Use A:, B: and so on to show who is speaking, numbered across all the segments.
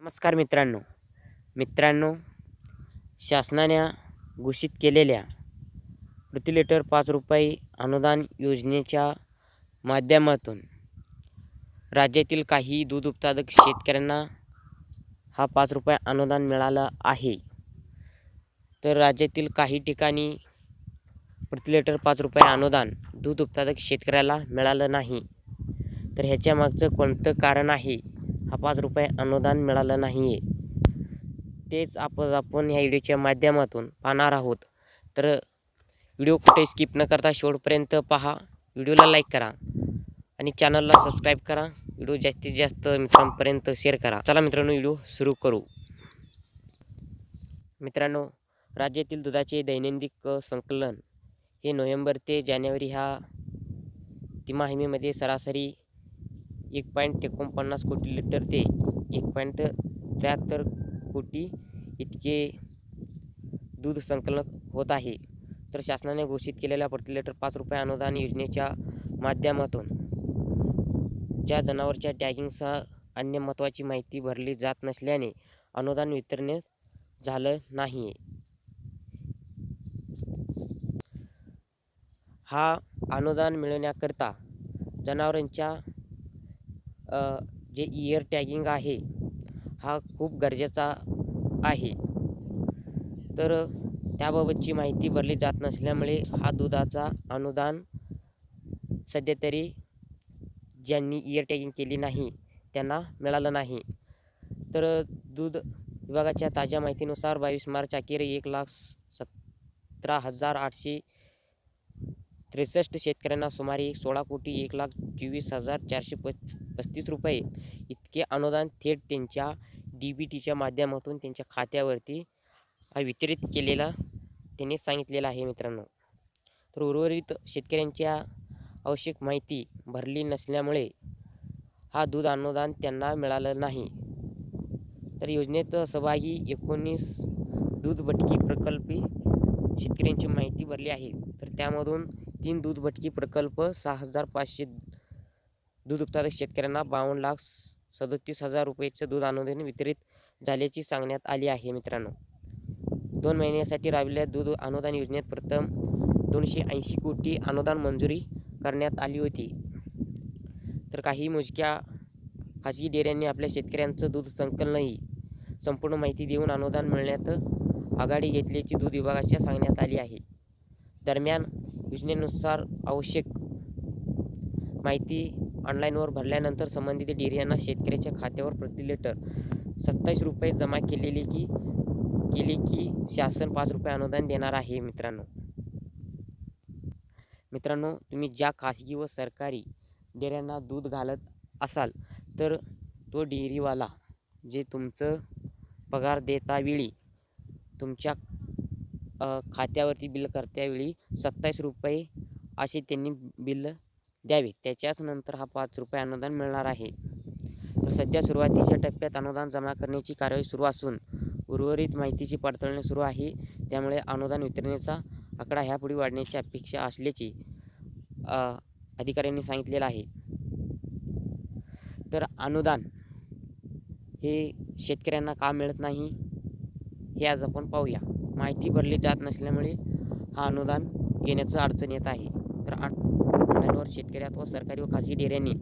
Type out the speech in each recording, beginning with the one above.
A: नमस्कार मित्रांनो. मित्रांनो शासनाने घोषित केलेल्या प्रति लिटर पाच रुपये अनुदान योजनेच्या माध्यमातून राज्यातील काही दूध उत्पादक शेतकऱ्यांना हा पाच रुपये अनुदान मिळालं आहे. तर राज्यातील काही ठिकाणी प्रति लिटर पाच रुपये अनुदान दूध उत्पादक शेतकऱ्याला मिळालं नाही. तर ह्याच्या मागचं कोणतं कारण आहे? हा पाच रुपये अनुदान मिळालं नाही आहे तेच आपण आपण ह्या व्हिडिओच्या माध्यमातून पाहणार आहोत. तर व्हिडिओ कुठे स्किप न करता शेवटपर्यंत पहा. व्हिडिओला लाईक करा आणि चॅनलला सबस्क्राईब करा. व्हिडिओ जास्तीत जास्त मित्रांपर्यंत शेअर करा. चला मित्रांनो व्हिडिओ सुरू करू. मित्रांनो राज्यातील दुधाचे दैनंदिक संकलन हे नोव्हेंबर ते जानेवारी ह्या तिमाहिमीमध्ये सरासरी एक पॉईंट एकोणपन्नास कोटी लिटर ते एक पॉईंट त्र्याहत्तर कोटी इतके दूध संकलन होत आहे. तर शासनाने घोषित केलेल्या प्रति लिटर पाच रुपये अनुदान योजनेच्या माध्यमातून ज्या जनावरच्या टॅगिंगसह अन्य महत्त्वाची माहिती भरली जात नसल्याने अनुदान वितरण झालं नाही. आहे हा अनुदान मिळवण्याकरता जनावरांच्या जे इयर टॅगिंग आहे हा खूप गरजेचा आहे. तर त्याबाबतची माहिती भरली जात नसल्यामुळे हा दुधाचा अनुदान सध्या तरी ज्यांनी इयर टॅगिंग केली नाही त्यांना मिळालं नाही. तर दूध विभागाच्या ताज्या माहितीनुसार बावीस मार्च अखेर एक लाख सतरा हजार आठशे त्रेसष्ट शेतकऱ्यांना सुमारे सोळा कोटी एक लाख चोवीस हजार चारशे प पस्तीस रुपये इतके अनुदान थेट त्यांच्या डी बी टीच्या माध्यमातून त्यांच्या खात्यावरती वितरित केलेला त्यांनी सांगितलेलं आहे मित्रांनो. तर उर्वरित शेतकऱ्यांच्या आवश्यक माहिती भरली नसल्यामुळे हा दूध अनुदान त्यांना मिळालं नाही. तर योजनेत सहभागी एकोणीस दूध भटकी प्रकल्पी शेतकऱ्यांची माहिती भरली आहे. तर त्यामधून तीन दूध भटकी प्रकल्प सहा हजार पाचशे दूध उत्पादक शेतकऱ्यांना बावन्न लाख सदोतीस हजार रुपयेचं दूध अनुदान वितरित झाल्याची सांगण्यात आली आहे मित्रांनो. दोन महिन्यासाठी राबविलेल्या दूध अनुदान योजनेत प्रथम दोनशे ऐंशी कोटी अनुदान मंजुरी करण्यात आली होती. तर काही मोजक्या खासगी डेअऱ्यांनी आपल्या शेतकऱ्यांचं दूध संकलनही संपूर्ण माहिती देऊन अनुदान मिळण्यात आघाडी घेतल्याची दूध विभागाच्या सांगण्यात आली आहे. दरम्यान योजनेनुसार आवश्यक माहिती ऑनलाईनवर भरल्यानंतर संबंधित डेअऱ्यांना शेतकऱ्याच्या खात्यावर प्रति लिटर सत्तावीस रुपये जमा केलेले की केले की शासन पाच रुपये अनुदान देणार आहे मित्रांनो. मित्रांनो तुम्ही ज्या खासगी व सरकारी डेअऱ्यांना दूध घालत असाल तर तो डेअरीवाला जे तुमचं पगार देतावेळी तुमच्या खात्यावरती बिल करत्यावेळी सत्तावीस रुपये असे त्यांनी बिल द्यावे. त्याच्याच नंतर हा पाच रुपये अनुदान मिळणार आहे. तर सध्या सुरुवातीच्या टप्प्यात अनुदान जमा करण्याची कार्यवाही सुरू असून उर्वरित माहितीची पडताळणी सुरू आहे. त्यामुळे अनुदान वितरणेचा आकडा ह्यापुढे वाढण्याची अपेक्षा असल्याची अधिकाऱ्यांनी सांगितलेलं आहे. तर अनुदान हे शेतकऱ्यांना का मिळत नाही? हे आज आपण पाहूया. माहिती भरली जात नसल्यामुळे हा अनुदान येण्याचं अडचण येत आहे. तर अनुदानावर शेतकरी अथवा सरकारी व खाजगी डेऱ्यांनी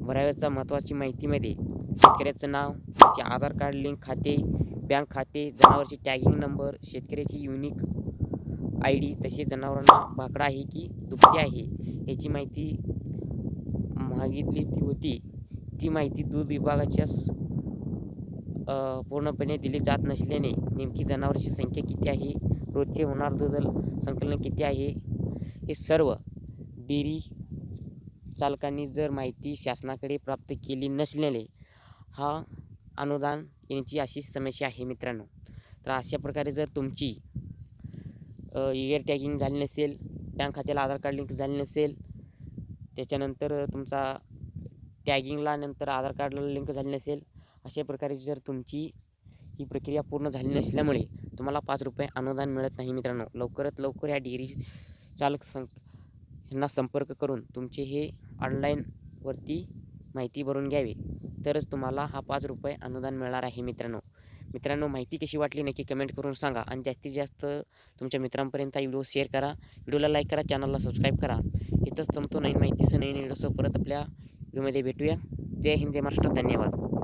A: भराव्याचा महत्त्वाची माहितीमध्ये शेतकऱ्याचं नाव त्याचे आधार कार्ड लिंक खाते बँक खाते जनावरची टॅगिंग नंबर शेतकऱ्याची युनिक आय डी तसेच जनावरांना भाकडा आहे की दुपटी आहे याची माहिती मागितली ती होती. ती माहिती दूध विभागाच्या पूर्णपणे दिली जात नसल्याने नेमकी जनावरांची संख्या किती आहे रोजचे होणार दूध संकलन किती आहे हे सर्व डेअरी चालकांनी जर माहिती शासनाकडे प्राप्त केली नसल्याने हा अनुदान यांची अशी समस्या आहे मित्रांनो. तर अशा प्रकारे जर तुमची इयर टॅगिंग झाली नसेल बँक खात्याला आधार कार्ड लिंक झाली नसेल त्याच्यानंतर तुमचा टॅगिंगला नंतर आधार कार्डला लिंक झाली नसेल अशा प्रकारे जर तुमची ही प्रक्रिया पूर्ण झाली नसल्यामुळे तुम्हाला पाच रुपये अनुदान मिळत नाही मित्रांनो. लवकरात लवकर या डेअरी चालक सं यांना संपर्क करून तुमचे हे ऑनलाईनवरती माहिती भरून घ्यावी. तरच तुम्हाला हा पाच रुपये अनुदान मिळणार आहे मित्रांनो. मित्रांनो माहिती कशी वाटली नक्की कमेंट करून सांगा आणि जास्तीत जास्त तुमच्या मित्रांपर्यंत हा व्हिडिओ शेअर करा. व्हिडिओला लाईक करा चॅनलला सबस्क्राईब करा. इथंच संपतो नवीन माहितीसह नवीन व्हिडिओसह परत आपल्या व्हिडिओमध्ये भेटूया. जय हिंद जय महाराष्ट्र. धन्यवाद.